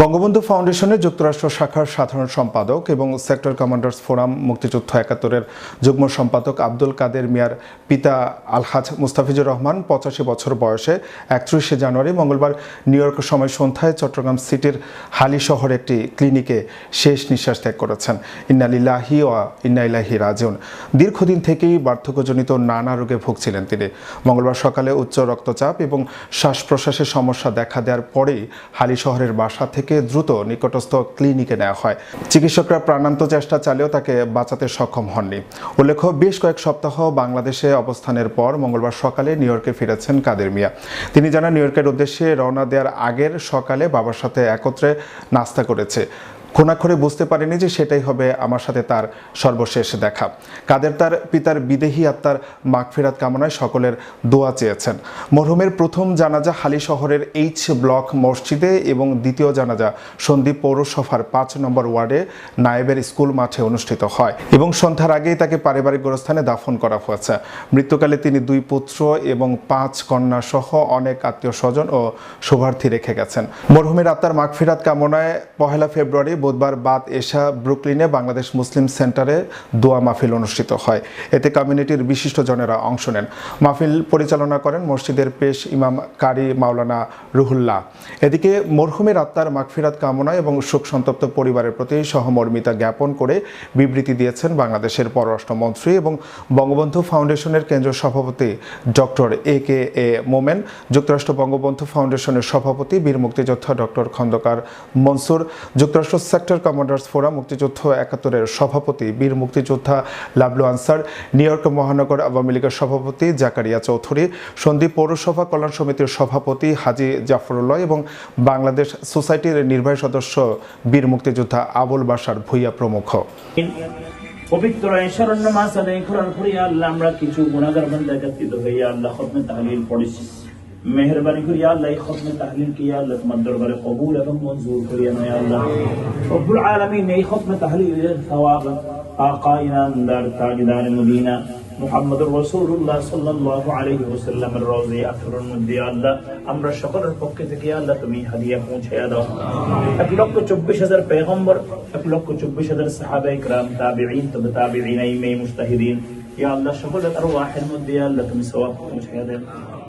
বঙ্গবন্ধু ফাউন্ডেশনের যুক্তরাষ্ট্র শাখার সাধারণ সম্পাদক এবং সেক্টর কমান্ডার্স ফোরাম মুক্তিযুদ্ধ একাত্তরের যুগ্ম সম্পাদক আব্দুল কাদের মিয়ার পিতা আলহাজ মুস্তাফিজুর রহমান পঁচাশি বছর বয়সে একত্রিশে জানুয়ারি মঙ্গলবার নিউ ইয়র্ক সময় সন্ধ্যায় চট্টগ্রাম সিটির হালি শহরে একটি ক্লিনিকে শেষ নিঃশ্বাস ত্যাগ করেছেন। ইন্নালিল্লাহি ও ইন্নাইলাহি রাজন দীর্ঘদিন থেকেই বার্ধক্যজনিত নানা রোগে ভুগছিলেন তিনি। মঙ্গলবার সকালে উচ্চ রক্তচাপ এবং শ্বাস প্রশ্বাসের সমস্যা দেখা দেওয়ার পরেই হালি শহরের বাসা থেকে দ্রুত নিকটস্থ ক্লিনিকে নেওয়া হয়। চিকিৎসকরা প্রাণান্ত চেষ্টা চালিয়েও তাকে বাঁচাতে সক্ষম হননি। উল্লেখ্য, বেশ কয়েক সপ্তাহ বাংলাদেশে অবস্থানের পর মঙ্গলবার সকালে নিউ ইয়র্কে ফিরেছেন কাদের মিয়া। তিনি জানান, নিউ ইয়র্কের উদ্দেশ্যে রওনা দেওয়ার আগের সকালে বাবার সাথে একত্রে নাস্তা করেছে। খোনাখড়ে বুঝতে পারেনি যে সেটাই হবে আমার সাথে তার সর্বশেষ দেখা। কাদের তার পিতার বিদেহী আত্মার মাগফিরাত কামনায় সকলের দোয়া চেয়েছেন। মরহুমের প্রথম জানাজা হালি শহরের এইচ ব্লক মসজিদে এবং দ্বিতীয় জানাজা সন্দ্বীপ পৌরসভার পাঁচ নম্বর ওয়ার্ডে নায়েবের স্কুল মাঠে অনুষ্ঠিত হয় এবং সন্ধ্যার আগেই তাকে পারিবারিক গোরস্থানে দাফন করা হয়েছে। মৃত্যুকালে তিনি দুই পুত্র এবং পাঁচ কন্যা সহ অনেক আত্মীয় স্বজন ও শুভার্থী রেখে গেছেন। মরহুমের আত্মার মাগফিরাত কামনায় পহেলা ফেব্রুয়ারি বুধবার বাদ এশা ব্রুকলিনে বাংলাদেশ মুসলিম সেন্টারে দোয়া মাহফিল অনুষ্ঠিত হয়। এতে কমিউনিটির বিশিষ্ট জনেরা অংশ নেন। মাহফিল পরিচালনা করেন মসজিদের পেশ ইমাম কারি মাওলানা রুহুল্লাহ। এদিকে মরহুমের আত্মার মাগফিরাত কামনা এবং শোক সন্তপ্ত পরিবারের প্রতি সহমর্মিতা জ্ঞাপন করে বিবৃতি দিয়েছেন বাংলাদেশের পররাষ্ট্রমন্ত্রী এবং বঙ্গবন্ধু ফাউন্ডেশনের কেন্দ্রীয় সভাপতি ডক্টর এ কে এ মোমেন, যুক্তরাষ্ট্র বঙ্গবন্ধু ফাউন্ডেশনের সভাপতি বীর মুক্তিযোদ্ধা ডক্টর খন্দকার মনসুর, যুক্তরাষ্ট্র সেক্টর কমান্ডার্স ফোরাম মুক্তিযুদ্ধ একাত্তরের সভাপতি বীর মুক্তিযোদ্ধা লাবলু আনসার, নিউ ইয়র্ক মহানগর আওয়ামী লীগের সভাপতি জাকারিয়া চৌধুরী সন্দীপ পৌরসভা কল্যাণ সমিতির সভাপতি হাজি জাফরুল্লাহ এবং বাংলাদেশ সোসাইটির নির্বাহী সদস্য বীর মুক্তিযোদ্ধা আবুল বাসার ভূঁইয়া প্রমুখ। পবিত্র মাস আদায় করার পরে আল্লাহ আমরা কিছু গুণাগার বান্দা একত্রিত হইয়া আল্লাহ তাহলিল পড়েছি। مہربانی کر یا اللہ، ایک ختم تحلیل کی، یا اللہ تمدر بر قبول ہے منظور کر یا نیا اللہ۔ رب العالمین نے ایک ختم تحلیل ثواب آقائنا اندار تاجدار مدینہ، محمد رسول اللہ صلی اللہ علیہ وسلم روز اکر المدی اللہ۔ امر شکر پکے تک اللہ، تمہیں ہدیہ پہنچایا دو ایک لوگ کو چوبیش ہزار پیغمبر، ایک لوگ کو چوبیش ہزار صحابہ اکرام، تابعین، تب تابعین ایمی مشتہدین یا اللہ، شکر ارواح المدی اللہ، تمہیں ثواب پہنچایا دے